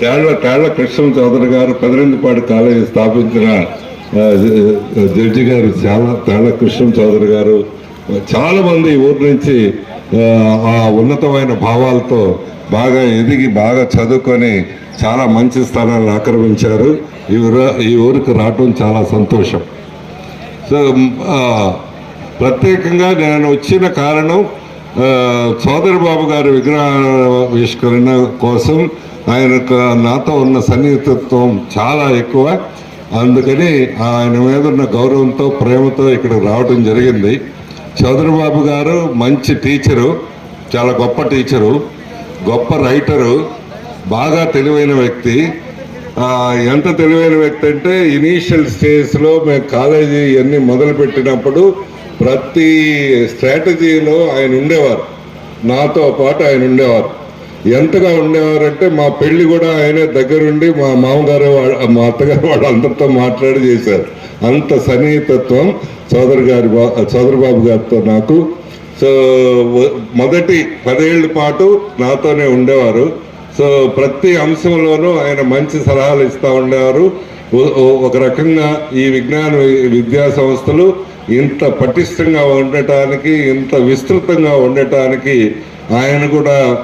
తేళ్ళ తేళ్ళ కృష్ణ చౌదరి గారు పదిరెండుపాడు కాలేజీ స్థాపించిన జడ్జి గారు చాలా తేళ్ళ కృష్ణ చౌదరి గారు చాలామంది ఊరి ఈ నుంచి ఆ, ఉన్నతమైన భావాలతో బాగా ఎదిగి బాగా చదువుకొని చాలా మంచి స్థానాలను ఆక్రమించారు. ఈ ఊరు ఈ ఊరికి రావటం చాలా సంతోషం. సో ప్రత్యేకంగా నేను వచ్చిన కారణం సోదరబాబు గారి విగ్రహావిష్కరణ కోసం ఆయనకు నాతో ఉన్న సన్నిహితత్వం చాలా ఎక్కువ. అందుకని ఆయన మీద ఉన్న గౌరవంతో ప్రేమతో ఇక్కడ రావడం జరిగింది. చౌదరిబాబు గారు మంచి టీచరు చాలా గొప్ప టీచరు గొప్ప రైటరు బాగా తెలివైన వ్యక్తి. ఎంత తెలివైన వ్యక్తి అంటే ఇనీషియల్ స్టేజ్లో మేము కాలేజీ ఇవన్నీ మొదలుపెట్టినప్పుడు ప్రతి స్ట్రాటజీలో ఆయన ఉండేవారు. నాతో పాటు ఆయన ఉండేవారు. ఎంతగా ఉండేవారంటే మా పెళ్ళి కూడా ఆయనే దగ్గరుండి మా మామగారు మా అత్తగారు వాళ్ళందరితో మాట్లాడి చేశారు. అంత సన్నిహితత్వం సోదరు గారి బా- బాబు గారితో నాకు. సో మొదటి పదేళ్ళ పాటు నాతోనే ఉండేవారు. సో ప్రతి అంశంలోనూ ఆయన మంచి సలహాలు ఇస్తూ ఉండేవారు. ఒక రకంగా ఈ విజ్ఞాన విద్యా సంస్థలు ఇంత పటిష్టంగా ఉండటానికి ఇంత విస్తృతంగా ఉండటానికి ఆయన కూడా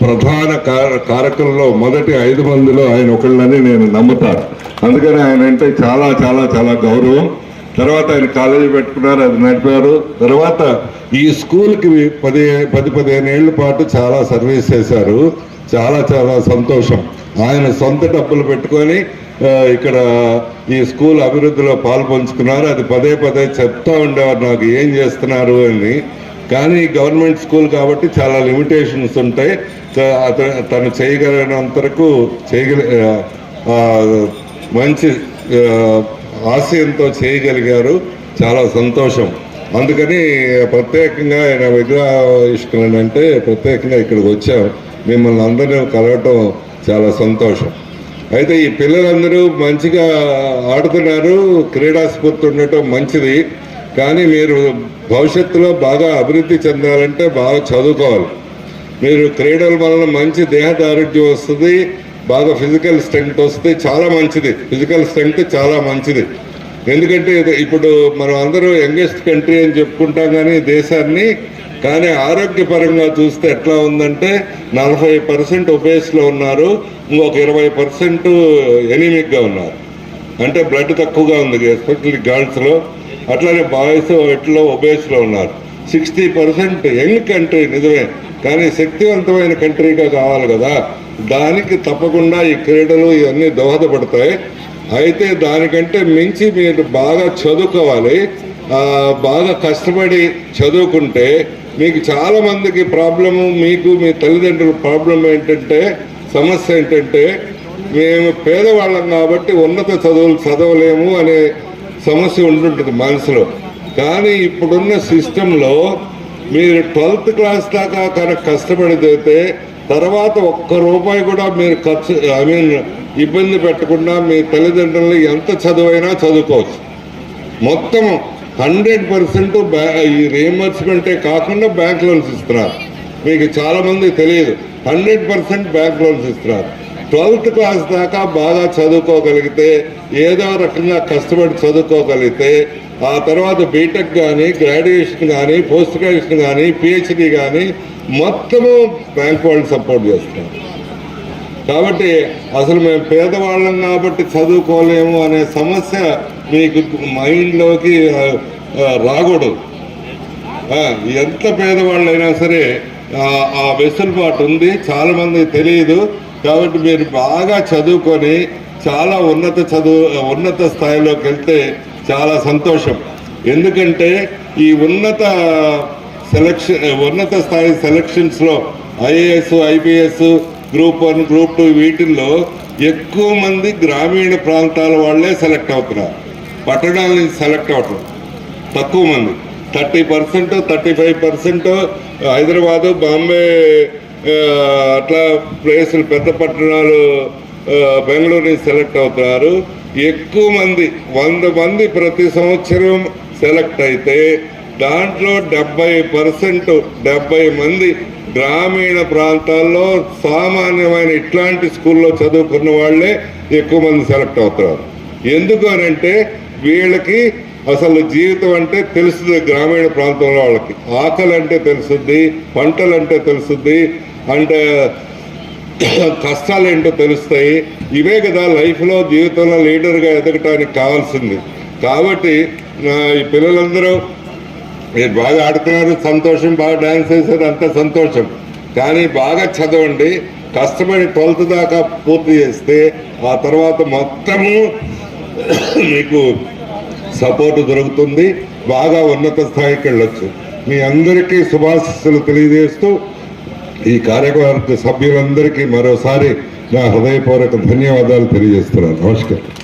ప్రధాన కార- కారకుల్లో మొదటి ఐదు మందిలో ఆయన ఒకళ్ళని నేను నమ్ముతాను. అందుకని ఆయన అంటే చాలా చాలా చాలా గౌరవం. తర్వాత ఆయన కాలేజీ పెట్టుకున్నారు అది నడిపారు. తర్వాత ఈ స్కూల్కి పది పది పదిహేను ఏళ్ళ పాటు చాలా సర్వీస్ చేశారు. చాలా చాలా సంతోషం. ఆయన సొంత డబ్బులు పెట్టుకొని ఇక్కడ ఈ స్కూల్ అభివృద్ధిలో పాల్పంచుకున్నారు. అది పదే పదే చెప్తా ఉండేవారు నాకు ఏం చేస్తున్నారు అని. కానీ గవర్నమెంట్ స్కూల్ కాబట్టి చాలా లిమిటేషన్స్ ఉంటాయి. అతను తను చేయగలిగినంతరకు చేయగలి మంచి ఆశయంతో చేయగలిగారు. చాలా సంతోషం. అందుకని ప్రత్యేకంగా ఆయన విగ్రహావిష్కరణ అంటే ప్రత్యేకంగా ఇక్కడికి వచ్చాం. మిమ్మల్ని అందరినీ కలవటం చాలా సంతోషం. అయితే ఈ పిల్లలందరూ మంచిగా ఆడుతున్నారు క్రీడాస్ఫూర్తి ఉండటం మంచిది. కానీ మీరు భవిష్యత్తులో బాగా అభివృద్ధి చెందాలంటే బాగా చదువుకోవాలి. మీరు క్రీడల వలన మంచి దేహదారుఢ్యం వస్తుంది బాగా ఫిజికల్ స్ట్రెంగ్త్ వస్తుంది చాలా మంచిది. ఫిజికల్ స్ట్రెంగ్త్ చాలా మంచిది. ఎందుకంటే ఇది ఇప్పుడు మనం అందరూ యంగెస్ట్ కంట్రీ అని చెప్పుకుంటాం కానీ దేశాన్ని కానీ ఆరోగ్యపరంగా చూస్తే ఎట్లా ఉందంటే నలభై పర్సెంట్ ఒబేస్లో ఉన్నారు ఇంకొక ఇరవై పర్సెంట్ ఎనిమిక్గా ఉన్నారు. అంటే బ్లడ్ తక్కువగా ఉంది ఎస్పెషల్లీ గర్ల్స్లో అట్లానే బాయ్స్ ఎట్లో ఒబేస్లో ఉన్నారు. సిక్స్టీ పర్సెంట్ యంగ్ కంట్రీ నిజమే కానీ శక్తివంతమైన కంట్రీగా కావాలి కదా. దానికి తప్పకుండా ఈ క్రీడలు ఇవన్నీ దోహదపడతాయి. అయితే దానికంటే మించి మీరు బాగా చదువుకోవాలి. బాగా కష్టపడి చదువుకుంటే మీకు చాలా మందికి ప్రాబ్లము మీకు మీ తల్లిదండ్రుల ప్రాబ్లం ఏంటంటే సమస్య ఏంటంటే మేము పేదవాళ్ళం కాబట్టి ఉన్నత చదువులు చదవలేము అనే సమస్య ఉంటుంటుంది మనసులో. కానీ ఇప్పుడున్న సిస్టంలో మీరు ట్వెల్త్ క్లాస్ దాకా కనుక కష్టపడితే తర్వాత ఒక్క రూపాయి కూడా మీరు ఖర్చు ఐ మీన్ ఇబ్బంది పెట్టకుండా మీ తల్లిదండ్రులు ఎంత చదువైనా చదువుకోవచ్చు. మొత్తము హండ్రెడ్ పర్సెంట్ ఈ రియంబర్స్మెంటే కాకుండా బ్యాంక్ లోన్స్ ఇస్తున్నారు. మీకు చాలా మంది తెలియదు. హండ్రెడ్ పర్సెంట్ బ్యాంక్ లోన్స్ ఇస్తున్నారు. ట్వెల్త్ క్లాస్ దాకా బాగా చదువుకోగలిగితే ఏదో రకంగా కష్టపడి చదువుకోగలిగితే ఆ తర్వాత బీటెక్ కానీ గ్రాడ్యుయేషన్ కానీ పోస్ట్ గ్రాడ్యుయేషన్ కానీ పిహెచ్డి కానీ మొత్తము బ్యాంక్ వాళ్ళు సపోర్ట్ చేస్తున్నారు. కాబట్టి అసలు మేము పేదవాళ్ళం కాబట్టి చదువుకోలేము అనే సమస్య మీకు మైండ్లోకి రాకూడదు. ఎంత పేదవాళ్ళైనా సరే ఆ, వెసులుబాటు ఉంది చాలామంది తెలియదు. కాబట్టి మీరు బాగా చదువుకొని చాలా ఉన్నత చదువు ఉన్నత స్థాయిలోకి వెళ్తే చాలా సంతోషం. ఎందుకంటే ఈ ఉన్నత సెలక్షన్ ఉన్నత స్థాయి సెలక్షన్స్లో IAS IPS group one group two వీటిల్లో ఎక్కువ మంది గ్రామీణ ప్రాంతాల వాళ్ళే సెలెక్ట్ అవుతున్నారు. పట్టణాల నుంచి సెలెక్ట్ అవటం తక్కువ మంది. Thirty percent thirty five percent Hyderabad Bombay అట్లా ప్లేసులు పెద్ద పట్టణాలు బెంగళూరు నుంచి సెలెక్ట్ అవుతున్నారు. ఎక్కువ మంది వంద మంది ప్రతి సంవత్సరం సెలెక్ట్ అయితే దాంట్లో డెబ్బై పర్సెంట్ డెబ్బై మంది గ్రామీణ ప్రాంతాల్లో సామాన్యమైన ఇట్లాంటి స్కూల్లో చదువుకున్న వాళ్ళే ఎక్కువ మంది సెలెక్ట్ అవుతారు ఎందుకు అని అంటే వీళ్ళకి అసలు జీవితం అంటే తెలుస్తుంది గ్రామీణ ప్రాంతంలో వాళ్ళకి. ఆకలి అంటే తెలుస్తుంది పంటలు అంటే తెలుస్తుంది అంటే కష్టాలు ఏంటో తెలుస్తాయి. ఇవే కదా లైఫ్లో జీవితంలో లీడర్గా ఎదగటానికి కావాల్సింది. కాబట్టి ఈ పిల్లలందరూ మీరు బాగా ఆడుతున్నారు సంతోషం బాగా డ్యాన్స్ చేశారు అంత సంతోషం. కానీ బాగా చదవండి కష్టపడి ట్వెల్త్ దాకా పూర్తి చేస్తే ఆ తర్వాత మొత్తము మీకు సపోర్ట్ దొరుకుతుంది బాగా ఉన్నత స్థాయికి వెళ్ళొచ్చు. మీ అందరికీ శుభాశిస్సులు తెలియజేస్తూ ఈ కార్యవర్గ సభ్యులందరికీ మరోసారి నా హృదయపూర్వక ధన్యవాదాలు తెలియజేస్తున్నాను. నమస్కారం.